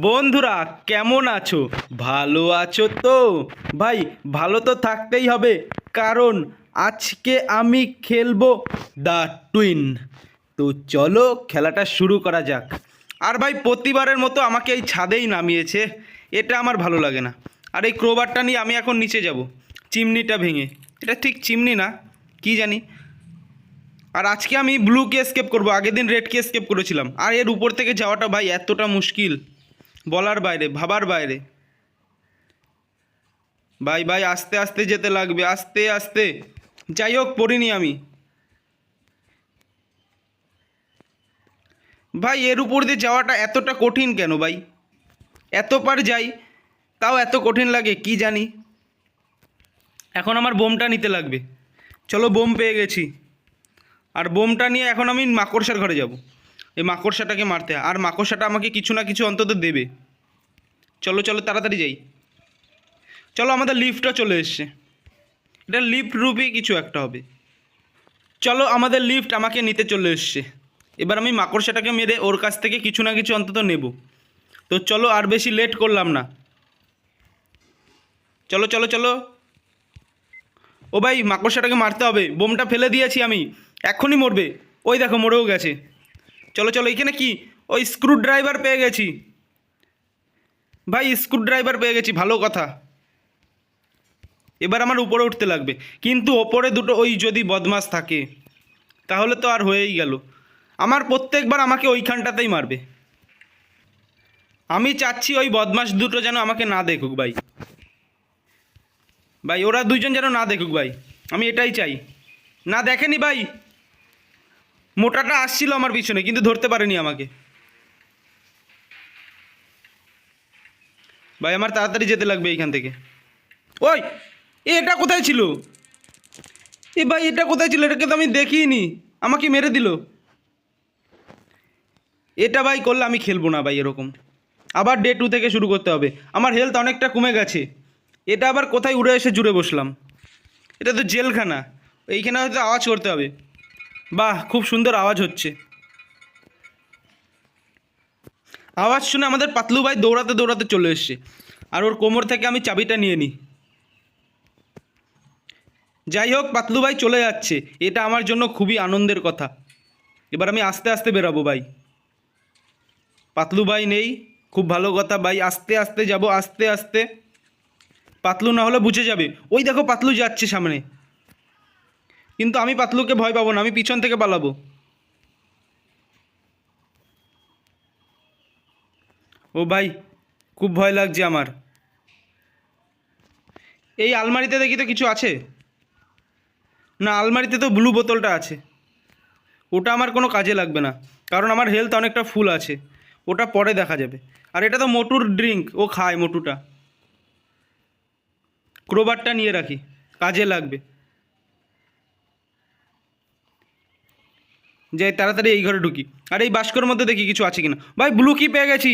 বন্ধুরা, কেমন আছো? ভালো আছো তো? ভাই, ভালো তো থাকতেই হবে। কারণ আজকে আমি খেলব দ্য টুইন। তো চলো খেলাটা শুরু করা যাক। আর ভাই, প্রতিবারের মতো আমাকে এই ছাদেই নামিয়েছে। এটা আমার ভালো লাগে না। আর এই ক্রোবারটা নিয়ে আমি এখন নিচে যাব। চিমনিটা ভেঙে। এটা ঠিক চিমনি না, কি জানি। আর আজকে আমি ব্লুকে স্কেপ করব। আগের দিন রেডকে স্কেপ করেছিলাম। আর এর উপর থেকে যাওয়াটা ভাই এতটা মুশকিল। বলার বাইরে, ভাবার বাইরে। ভাই ভাই, আস্তে আস্তে যেতে লাগবে, আস্তে আস্তে। যাই হোক, পড়িনি আমি। ভাই, এর উপর দিয়ে যাওয়াটা এতটা কঠিন কেন ভাই? এত পার যাই, তাও এত কঠিন লাগে, কি জানি। এখন আমার বোমটা নিতে লাগবে। চলো, বোম পেয়ে গেছি। আর বোমটা নিয়ে এখন আমি মাকড়সার ঘরে যাব। এই মাকড়সাটাকে মারতে। আর মাকড়সাটা আমাকে কিছু না কিছু অন্তত দেবে। চলো চলো, তাড়াতাড়ি যাই। চলো, আমাদের লিফটটা চলে এসছে। এটা লিফট রূপে কিছু একটা হবে। চলো, আমাদের লিফট আমাকে নিতে চলে এসছে। এবার আমি মাকড়সাটাকে মেরে ওর কাছ থেকে কিছু না কিছু অন্তত নেব। তো চলো, আর বেশি লেট করলাম না। চলো চলো চলো। ও ভাই, মাকড়সাটাকে মারতে হবে। বোমটা ফেলে দিয়েছি আমি। এক্ষুনি মরবে। ওই দেখো, মরেও গেছে। চলো চলো, এখানে কি? ওই স্ক্রু ড্রাইভার পেয়ে গেছি। ভাই স্ক্রু ড্রাইভার পেয়ে গেছি, ভালো কথা। এবার আমার উপরে উঠতে লাগবে। কিন্তু ওপরে দুটো ওই যদি বদমাস থাকে, তাহলে তো আর হয়েই গেল। আমার প্রত্যেকবার আমাকে ওইখানটাতেই মারবে। আমি চাচ্ছি ওই বদমাস দুটো যেন আমাকে না দেখুক ভাই। ভাই, ওরা দুজন যেন না দেখুক ভাই। আমি এটাই চাই। না দেখেনি ভাই? মোটাটা আসছিল আমার পিছনে, কিন্তু ধরতে পারেনি আমাকে। ভাই, আমার তাড়াতাড়ি যেতে লাগবে এইখান থেকে। ওই, এটা কোথায় ছিল? এ ভাই, এটা কোথায় ছিল? এটাকে তো আমি দেখিনি। আমাকে মেরে দিল। এটা ভাই করলে আমি খেলব না ভাই এরকম। আবার ডে টু থেকে শুরু করতে হবে। আমার হেলথ অনেকটা কমে গেছে। এটা আবার কোথায় উড়ে এসে জুড়ে বসলাম? এটা তো জেলখানা। এইখানে হয়তো আওয়াজ করতে হবে। বাহ, খুব সুন্দর আওয়াজ হচ্ছে। আওয়াজ শুনে আমাদের পাতলু ভাই দৌড়াতে দৌড়াতে চলে এসছে। আর ওর কোমর থেকে আমি চাবিটা নিয়ে নিই। যাই হোক, পাতলু ভাই চলে যাচ্ছে। এটা আমার জন্য খুবই আনন্দের কথা। এবার আমি আস্তে আস্তে বেরাবো ভাই। পাতলু ভাই নেই। খুব ভালো কথা ভাই। আস্তে আস্তে যাব, আস্তে আস্তে। পাতলু না হলে বুঝে যাবে। ওই দেখো পাতলু যাচ্ছে সামনে। কিন্তু আমি পাতলুকে ভয় পাবো না। আমি পিছন থেকে পালাবো। ও ভাই, খুব ভয় লাগছে আমার। এই আলমারিতে দেখি তো কিছু আছে? না, আলমারিতে তো ব্লু বোতলটা আছে। ওটা আমার কোনো কাজে লাগবে না, কারণ আমার হেলথ অনেকটা ফুল আছে। ওটা পরে দেখা যাবে। আর এটা তো মোটুর ড্রিঙ্ক ও খায় মোটুটা। ক্রোবারটা নিয়ে রাখি, কাজে লাগবে। যাই, তাড়াতাড়ি এই ঘরে ঢুকি। আর এই বাস্কর মধ্যে দেখি কিছু আছে কিনা। ভাই ব্লু কি পেয়ে গেছি?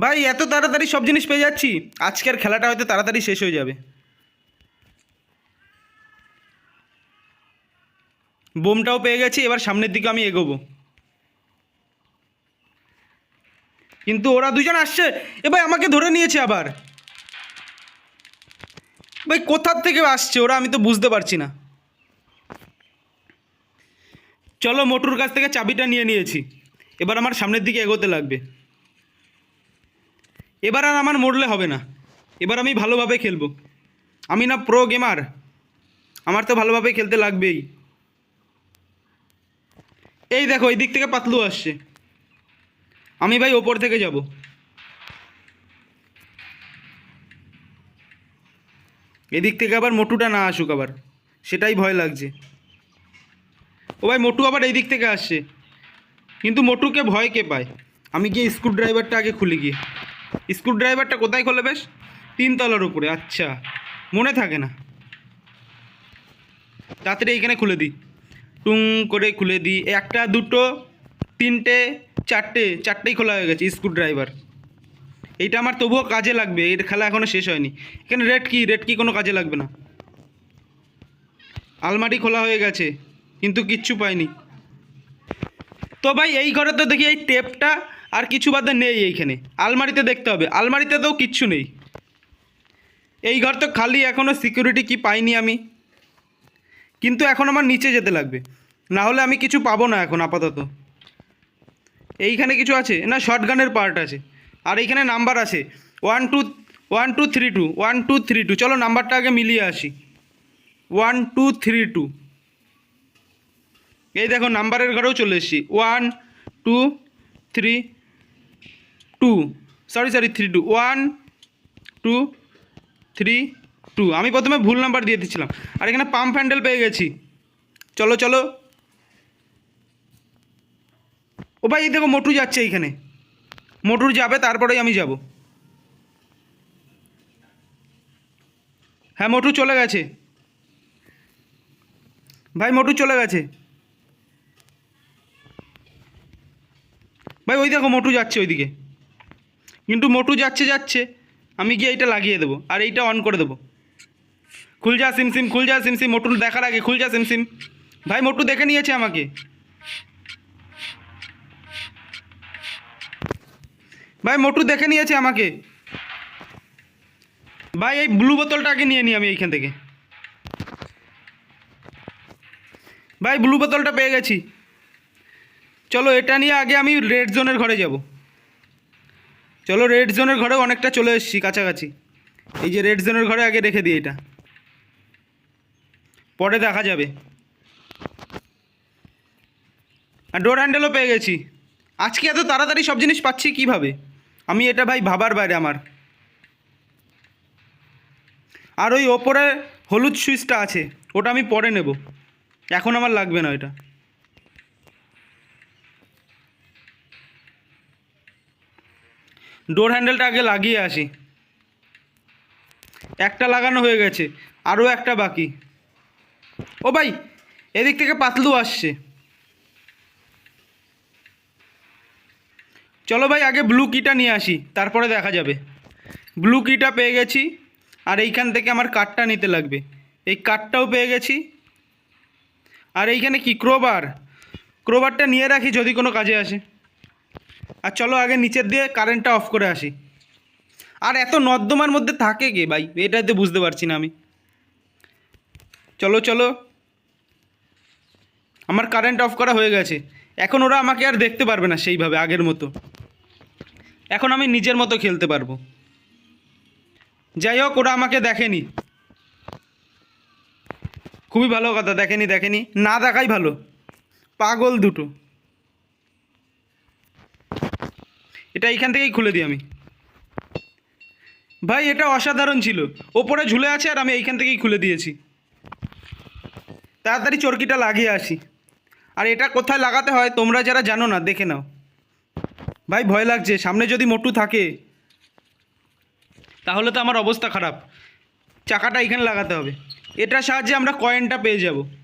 ভাই, এত তাড়াতাড়ি সব জিনিস পেয়ে যাচ্ছি। আজকের খেলাটা হয়তো তাড়াতাড়ি শেষ হয়ে যাবে। বোমটাও পেয়ে গেছি, এবার সামনের দিকে আমি এগোবো। কিন্তু ওরা দুজন আসছে। এ ভাই, আমাকে ধরে নিয়েছে আবার। ভাই, কোথার থেকে আসছে ওরা আমি তো বুঝতে পারছি না। চলো, মোটুর কাছ থেকে চাবিটা নিয়ে নিয়েছি। এবার আমার সামনের দিকে এগোতে লাগবে। এবার আর আমার মরলে হবে না। এবার আমি ভালোভাবে খেলব। আমি না প্রো গেমার আমার তো ভালোভাবে খেলতে লাগবেই। এই দেখো, এই দিক থেকে পাতলু আসছে। আমি ভাই ওপর থেকে যাব। এদিক থেকে আবার মোটুটা না আসুক আবার। সেটাই ভয় লাগছে। ও ভাই, মোটু আবার এই দিক থেকে আসছে। কিন্তু মোটুকে ভয় কে পায়? আমি গিয়ে স্ক্রু ড্রাইভারটা আগে খুলে গিয়ে। স্ক্রু ড্রাইভারটা কোথায় খোলে বেশ? তিনতলার উপরে আচ্ছা। মনে থাকে না। তাড়াতাড়ি এইখানে খুলে দিই। টুং করে খুলে দিই। একটা, দুটো, তিনটে, চারটে, চারটেই খোলা হয়ে গেছে স্ক্রু ড্রাইভার এইটা আমার তবুও কাজে লাগবে। এর খেলা এখনও শেষ হয়নি। এখানে রেড কি? রেড কি কোনো কাজে লাগবে না। আলমারি খোলা হয়ে গেছে, কিন্তু কিচ্ছু পাইনি। তো ভাই, এই ঘরে তো দেখি এই টেপটা আর কিছু বাদে নেই এইখানে। আলমারিতে দেখতে হবে। আলমারিতে তো কিচ্ছু নেই। এই ঘর তো খালি এখনও সিকিউরিটি কি পাইনি আমি। কিন্তু এখন আমার নিচে যেতে লাগবে। না হলে আমি কিছু পাবো না এখন আপাতত। এইখানে কিছু আছে? না শর্ট গানের পার্ট আছে। আর এইখানে নাম্বার আছে। One two one two three two one two three two চলো নাম্বারটা আগে মিলিয়ে আসি। ওয়ান টু থ্রি টু এই দেখো নাম্বারের ঘরেও চলে এসেছি। One two three two sorry sorry three two one two three two আমি প্রথমে ভুল নাম্বার দিয়ে দিচ্ছিলাম আর এখানে পাম্প হ্যান্ডেল পেয়ে গেছি। চলো চলো। ও ভাই, এই দেখো, মোটু যাচ্ছে এইখানে। মোটুর যাবে, তারপরেই আমি যাব। হ্যাঁ মোটু চলে গেছে। ভাই, মোটু চলে গেছে। ভাই, ওই দেখো, মোটু যাচ্ছে ওইদিকে। কিন্তু মোটু যাচ্ছে যাচ্ছে। আমি গিয়ে এইটা লাগিয়ে দেবো আর এইটা অন করে দেবো। খুল যা সিম সিম, খুল যা সিম সিম। মোটু দেখার আগে খুল যা সিম সিম। ভাই, মোটু দেখে নিয়েছে আমাকে। ভাই, মোটু দেখে নিয়েছে আমাকে। ভাই, এই ব্লু বোতলটা আগে নিয়ে নিই আমি এইখান থেকে। ভাই ব্লু বোতলটা পেয়ে গেছি। চলো, এটা নিয়ে আগে আমি রেড জোনের ঘরে যাব। চলো রেড জোনের ঘরে অনেকটা চলে এসেছি, কাছাকাছি। এই যে রেড জোনের ঘরে আগে রেখে দিই এটা। পরে দেখা যাবে। আর ডোর হ্যান্ডেলও পেয়ে গেছি। আজকে এত তাড়াতাড়ি সব জিনিস পাচ্ছি কীভাবে? আমি এটা ভাই ভাবার বাইরে আমার। আর ওই ওপরে হলুদ সুইচটা আছে, ওটা আমি পরে নেব। এখন আমার লাগবে না এটা ডোর হ্যান্ডেলটা আগে লাগিয়ে আসি। একটা লাগানো হয়ে গেছে, আরও একটা বাকি। ও ভাই, এদিক থেকে পাতলু আসছে। চলো ভাই, আগে ব্লু কিটা নিয়ে আসি, তারপরে দেখা যাবে। ব্লু কিটা পেয়ে গেছি, আর এইখান থেকে আমার কাঠটা নিতে লাগবে। এই কাঠটাও পেয়ে গেছি। আর এইখানে কি ক্রোবার ক্রোবারটা নিয়ে রাখি যদি কোনো কাজে আসে। আর চলো আগে নিচের দিয়ে কারেন্টটা অফ করে আসি। আর এত নর্দমার মধ্যে থাকে কে ভাই? এটাতে বুঝতে পারছি না আমি। চলো চলো। আমার কারেন্ট অফ করা হয়ে গেছে। এখন ওরা আমাকে আর দেখতে পারবে না সেইভাবে আগের মতো। এখন আমি নিজের মতো খেলতে পারব। যাই হোক, ওরা আমাকে দেখেনি। খুবই ভালো কথা, দেখেনি দেখেনি। না দেখাই ভালো। পাগল দুটো। এটা এইখান থেকেই খুলে দিই আমি। ভাই, এটা অসাধারণ ছিল। ওপরে ঝুলে আছে আর আমি এইখান থেকেই খুলে দিয়েছি। তাড়াতাড়ি চরকিটা লাগিয়ে আসি। আর এটা কোথায় লাগাতে হয় তোমরা যারা জানো না, দেখে নাও। ভাই, ভয় লাগছে। সামনে যদি মোটু থাকে, তাহলে তো আমার অবস্থা খারাপ। চাকাটা এখানে লাগাতে হবে। এটার সাহায্যে আমরা কয়েনটা পেয়ে যাব।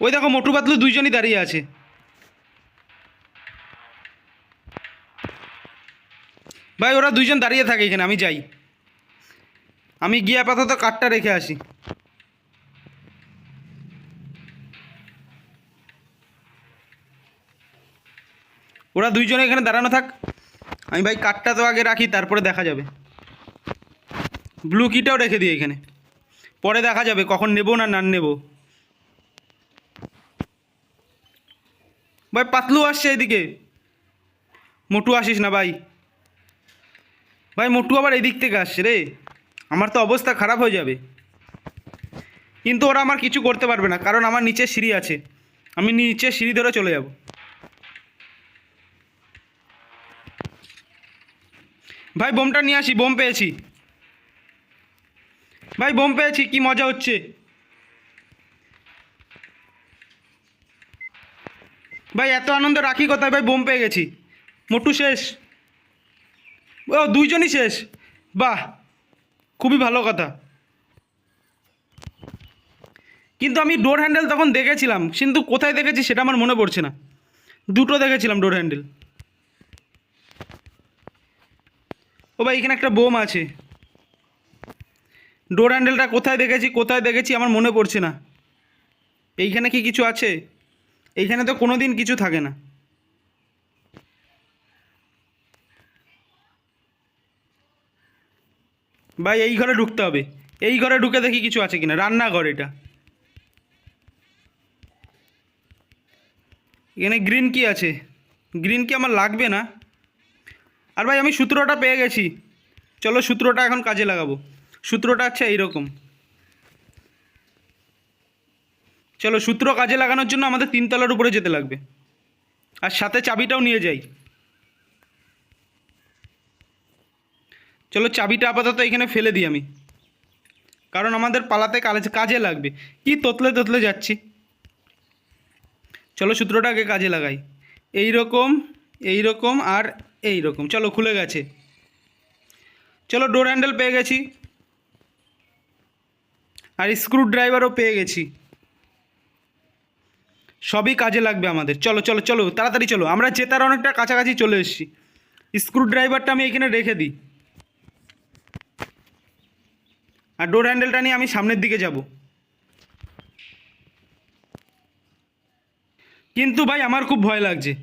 ওই দেখো মোটু পাতলু দুইজনই দাঁড়িয়ে আছে। ভাই, ওরা দুইজন দাঁড়িয়ে থাকে এখানে, আমি যাই। আমি গিয়ে আপাতত কাঠটা রেখে আসি। ওরা দুইজনে এখানে দাঁড়ানো থাক। আমি ভাই, কাঠটা তো আগে রাখি, তারপরে দেখা যাবে। ব্লু কিটাও রেখে দিই এখানে। পরে দেখা যাবে, কখন নেব না না নেব। ভাই, পাতলু আসছে এদিকে। মোটু আসিস না ভাই। ভাই, মোটু আবার এদিক থেকে আসছে রে। আমার তো অবস্থা খারাপ হয়ে যাবে। কিন্তু ওরা আমার কিছু করতে পারবে না, কারণ আমার নিচে সিঁড়ি আছে। আমি নিচে সিঁড়ি ধরে চলে যাব। ভাই, বোমটা নিয়ে আসি, বোম পেয়েছি। ভাই, বোম পেয়েছি, কি মজা হচ্ছে। ভাই, এত আনন্দ রাখি কোথায়? ভাই, বোম পেয়ে গেছি। মোটু শেষ। ও, দুইজনই শেষ। বাহ, খুবই ভালো কথা। কিন্তু আমি ডোর হ্যান্ডেল তখন দেখেছিলাম। কিন্তু কোথায় দেখেছি সেটা আমার মনে পড়ছে না। দুটো দেখেছিলাম ডোর হ্যান্ডেল ও ভাই, এখানে একটা বোম আছে। ডোর হ্যান্ডেলটা কোথায় দেখেছি কোথায় দেখেছি আমার মনে পড়ছে না। এইখানে কি কিছু আছে? এইখানে তো কোনো দিন কিছু থাকে না। ভাই, এই ঘরে ঢুকতে হবে। এই ঘরে ঢুকে দেখি কিছু আছে কিনা। রান্নাঘর এটা। এখানে গ্রিন কি আছে। গ্রিন কি আমার লাগবে না। আর ভাই, আমি সূত্রটা পেয়ে গেছি। চলো সূত্রটা এখন কাজে লাগাবো। সূত্রটা আছে এইরকম। চলো সূত্র কাজে লাগানোর জন্য আমাদের তিনতলার উপরে যেতে লাগবে। আর সাথে চাবিটাও নিয়ে যাই। চলো চাবিটা আপাতত এখানে ফেলে দিই আমি। কারণ আমাদের পালাতে কাজে লাগবে। কি তোতলে তোতলে যাচ্ছি। চলো সূত্রটা আগে কাজে লাগাই। এই রকম এই রকম আর এই রকম চলো খুলে গেছে। চলো ডোর হ্যান্ডেল পেয়ে গেছি। আর স্ক্রু ড্রাইভারও পেয়ে গেছি। সবই কাজে লাগবে আমাদের। চলো চলো চলো, তাড়াতাড়ি চলো। আমরা জেতার অনেকটা কাছাকাছি চলে এসেছি। স্ক্রু ড্রাইভারটা আমি এখানে রেখে দিই। আর ডোর হ্যান্ডেলটা নিয়ে আমি সামনের দিকে যাব। কিন্তু ভাই, আমার খুব ভয় লাগছে।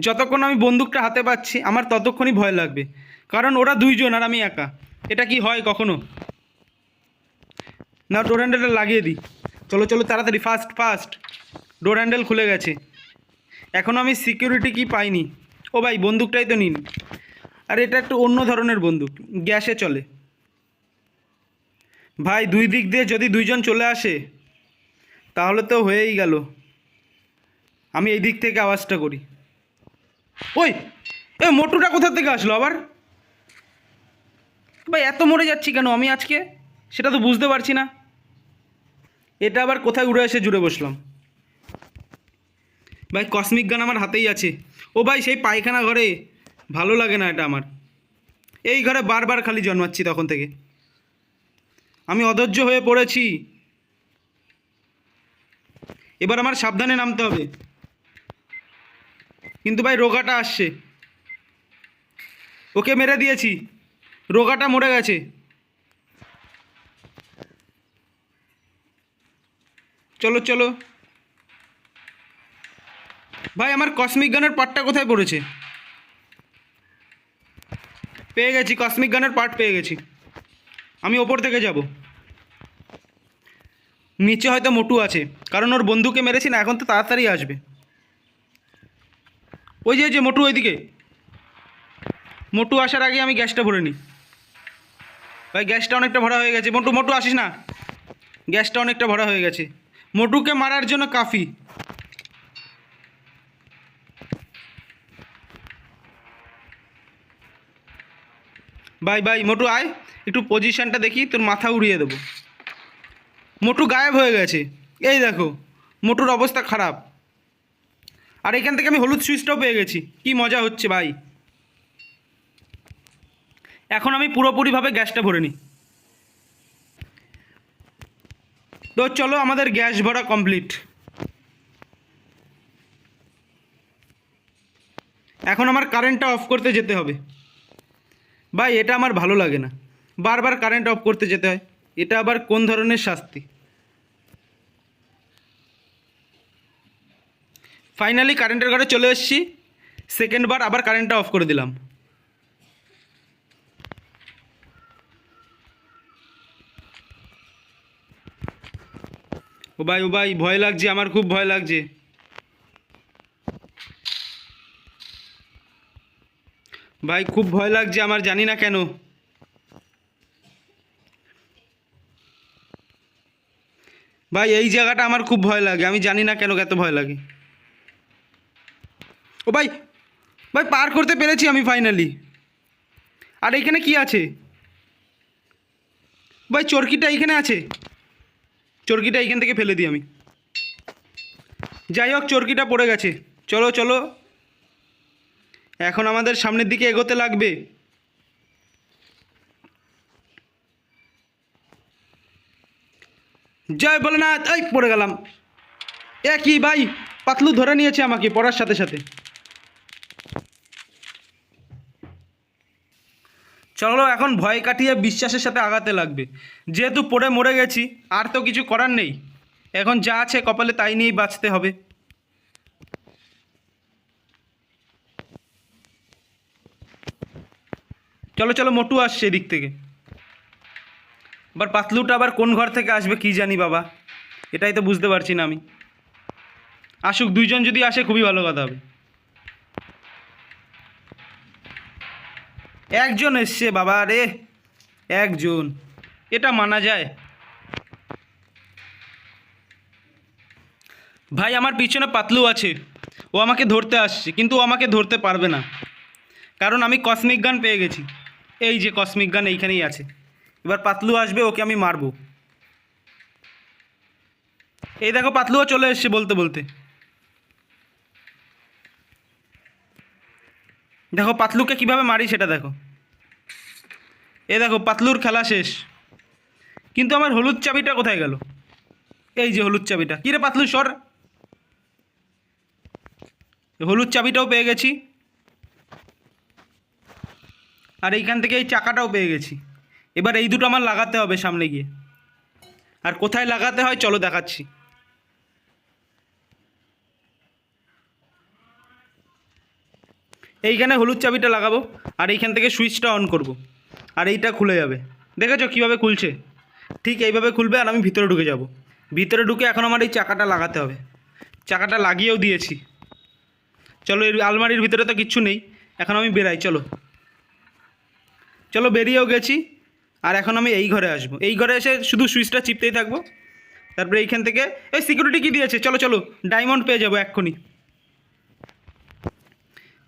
যতক্ষণ আমি বন্দুকটা হাতে পাচ্ছি, আমার ততক্ষণই ভয় লাগবে। কারণ ওরা দুইজন আর আমি একা। এটা কি হয় কখনো? না ডোর হ্যান্ডেলটা লাগিয়ে দিই। চলো চলো, তাড়াতাড়ি ফাস্ট ফাস্ট ডোর হ্যান্ডেল খুলে গেছে। এখনও আমি সিকিউরিটি কি পাইনি। ও ভাই, বন্দুকটাই তো নিন। আর, এটা একটু অন্য ধরনের বন্দুক। গ্যাসে চলে। ভাই, দুই দিক দিয়ে যদি দুইজন চলে আসে, তাহলে তো হয়েই গেল। আমি এই দিক থেকে আওয়াজটা করি। ওই, এ, মোটুটা কোথা থেকে আসলো আবার? ভাই, এত মরে যাচ্ছি কেন আমি আজকে? সেটা তো বুঝতে পারছি না। এটা আবার কোথায় উড়ে এসে জুড়ে বসলাম? ভাই কসমিক গান আমার হাতেই আছে। ও ভাই, সেই পায়খানা ঘরে। ভালো লাগে না এটা আমার। এই ঘরে বারবার খালি জন্মাচ্ছি তখন থেকে। আমি অধৈর্য হয়ে পড়েছি। এবার আমার সাবধানে নামতে হবে। কিন্তু ভাই, রোগাটা আসছে। ওকে মেরে দিয়েছি। রোগাটা মরে গেছে। চলো চলো। ভাই, আমার কসমিক গানের পার্টটা কোথায় পড়েছে? পেয়ে গেছি, কসমিক গানের পার্ট পেয়ে গেছি। আমি ওপর থেকে যাব। নিচে হয়তো মোটু আছে, কারণ ওর বন্ধুকে মেরেছি না, এখন তো তাড়াতাড়ি আসবে। ওই যে যে মোটু ওইদিকে। মোটু আসার আগে আমি গ্যাসটা ভরে নিই। ভাই, গ্যাসটা অনেকটা ভরা হয়ে গেছে। মোটু মোটু আসিস না? গ্যাসটা অনেকটা ভরা হয়ে গেছে। মোটুকে মারার জন্য কাফি। ভাই ভাই মোটু আয়। একটু পজিশনটা দেখি, তোর মাথা উড়িয়ে দেবো। মোটু গায়েব হয়ে গেছে। এই দেখো, মোটুর অবস্থা খারাপ। আর এখান থেকে আমি হলুদ সুইচটাও পেয়ে গেছি। কি মজা হচ্ছে ভাই। এখন আমি পুরোপুরিভাবে গ্যাসটা ভরে নিই। তো চলো আমাদের গ্যাস ভরা কমপ্লিট। এখন আমার কারেন্টটা অফ করতে যেতে হবে। ভাই, এটা আমার ভালো লাগে না। বারবার কারেন্ট অফ করতে যেতে হয়। এটা আবার কোন ধরনের শাস্তি? ফাইনালি কারেন্টের ঘরে চলে এসেছি। সেকেন্ড বার আবার কারেন্টটা অফ করে দিলাম। ও ভাই ও ভাই, ভয় লাগছে, আমার খুব ভয় লাগছে। ভাই, খুব ভয় লাগছে, আমার জানি না কেন। ভাই, এই জায়গাটা আমার খুব ভয় লাগে, আমি জানি না কেন এত ভয় লাগে। ও ভাই ভাই, পার করতে পেরেছি আমি ফাইনালি আর এখানে কি আছে? ভাই, চরকিটা এইখানে আছে। চরকিটা এইখান থেকে ফেলে দিই আমি। যাই হোক, চরকিটা পড়ে গেছে। চলো চলো। এখন আমাদের সামনের দিকে এগোতে লাগবে। জয় ভোলেনাথ, এই পড়ে গেলাম। এ কি ভাই পাতলু ধরে নিয়েছে আমাকে পড়ার সাথে সাথে। চলো, এখন ভয় কাটিয়ে বিশ্বাসের সাথে আগাতে লাগবে। যেহেতু পড়ে মরে গেছি, আর তো কিছু করার নেই। এখন যা আছে কপালে তাই নিয়েই বাঁচতে হবে। চলো চলো, মোটু আসছে এদিক থেকে। আবার পাতলুটা আবার কোন ঘর থেকে আসবে কি জানি বাবা, এটাই তো বুঝতে পারছি না আমি। আসুক, দুইজন যদি আসে খুবই ভালো কথা হবে। একজন এসছে বাবা রে, একজন। এটা মানা যায়। ভাই, আমার পিছনে পাতলু আছে। ও আমাকে ধরতে আসছে, কিন্তু ও আমাকে ধরতে পারবে না। কারণ আমি কসমিক গান পেয়ে গেছি। এই যে কসমিক গান এইখানেই আছে। এবার পাতলু আসবে, ওকে আমি মারবো। এই দেখো পাতলুও চলে এসছে বলতে বলতে। দেখো পাতলুকে কীভাবে মারি সেটা দেখো। এ দেখো, পাতলুর খেলা শেষ। কিন্তু আমার হলুদ চাবিটা কোথায় গেল? এই যে হলুদ চাবিটা। কিরে পাতলু, সর। হলুদ চাবিটাও পেয়ে গেছি। আর এইখান থেকে এই চাকাটাও পেয়ে গেছি। এবার এই দুটো আমার লাগাতে হবে সামনে গিয়ে। আর কোথায় লাগাতে হয় চলো দেখাচ্ছি। এইখানে হলুদ চাবিটা লাগাবো আর এইখান থেকে সুইচটা অন করব। আর এইটা খুলে যাবে। দেখেছ কীভাবে খুলছে? ঠিক এইভাবে খুলবে আর আমি ভিতরে ঢুকে যাব। ভিতরে ঢুকে এখন আমার এই চাকাটা লাগাতে হবে। চাকাটা লাগিয়েও দিয়েছি। চলো এর আলমারির ভিতরে তো কিচ্ছু নেই। এখন আমি বেরাই, চলো। চলো বেরিয়েও গেছি। আর এখন আমি এই ঘরে আসব। এই ঘরে এসে শুধু সুইচটা চিপতেই থাকব। তারপরে এইখান থেকে, এই সিকিউরিটি কী দিয়েছে। চলো চলো ডায়মন্ড পেয়ে যাব এক্ষুনি।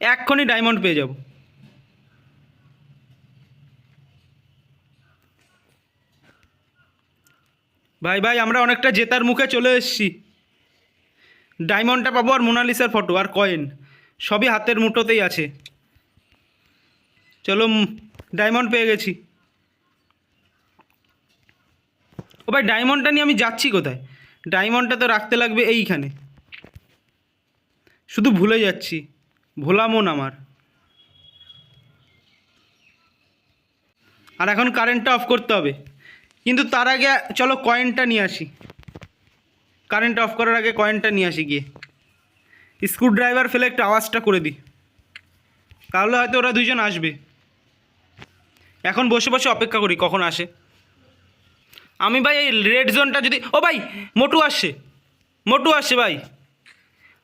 এক্ষুনি ডায়মন্ড পেয়ে যাব। ভাই ভাই, আমরা অনেকটা জেতার মুখে চলে এসেছি। ডায়মন্ডটা পাবো আর মোনালিসার ফটো আর কয়েন সবই হাতের মুঠোতেই আছে। চলো ডায়মন্ড পেয়ে গেছি। ও ভাই, ডায়মন্ডটা নিয়ে আমি যাচ্ছি কোথায়? ডায়মন্ডটা তো রাখতে লাগবে এইখানে। শুধু ভুলে যাচ্ছি। ভোলা মন আমার। আর এখন কারেন্টটা অফ করতে হবে। কিন্তু তার আগে চলো কয়েনটা নিয়ে আসি। কারেন্ট অফ করার আগে কয়েনটা নিয়ে আসি গিয়ে। স্ক্রুড্রাইভার ফেলে একটু আওয়াজটা করে দিই। তাহলে হয়তো ওরা দুজন আসবে। এখন বসে বসে অপেক্ষা করি, কখন আসে। আমি ভাই এই রেড জোনটা যদি, ও ভাই, মোটু আসছে। মোটু আসছে ভাই।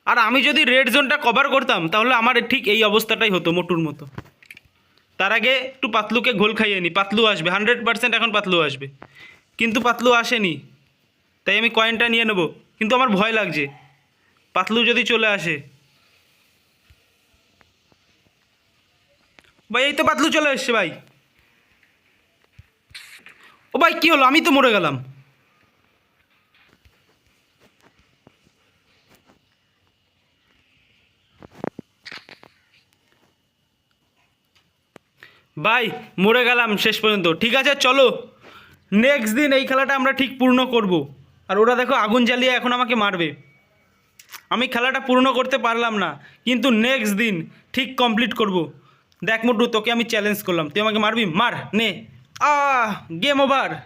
আর আমি যদি রেড জোনটা কভার করতাম, তাহলে আমার ঠিক এই অবস্থাটাই হতো মোটুর মতো। তার আগে একটু পাতলুকে ঘোল খাইয়ে নি, পাতলু আসবে হান্ড্রেড পার্সেন্ট এখন পাতলু আসবে। কিন্তু পাতলু আসেনি, তাই আমি কয়েনটা নিয়ে নেব। কিন্তু আমার ভয় লাগছে, পাতলু যদি চলে আসে। ভাই, এই তো পাতলু চলে এসছে ভাই। ও ভাই, কী হলো? আমি তো মরে গেলাম। ভাই, মরে গেলাম শেষ পর্যন্ত। ঠিক আছে, চলো। নেক্সট দিন এই খেলাটা আমরা ঠিক পূর্ণ করব। আর ওরা দেখো আগুন জ্বালিয়ে এখন আমাকে মারবে। আমি খেলাটা পূর্ণ করতে পারলাম না, কিন্তু নেক্সট দিন ঠিক কমপ্লিট করব। দেখ মোটু, তোকে আমি চ্যালেঞ্জ করলাম। তুই আমাকে মারবি? মার, নে। Ah, game over.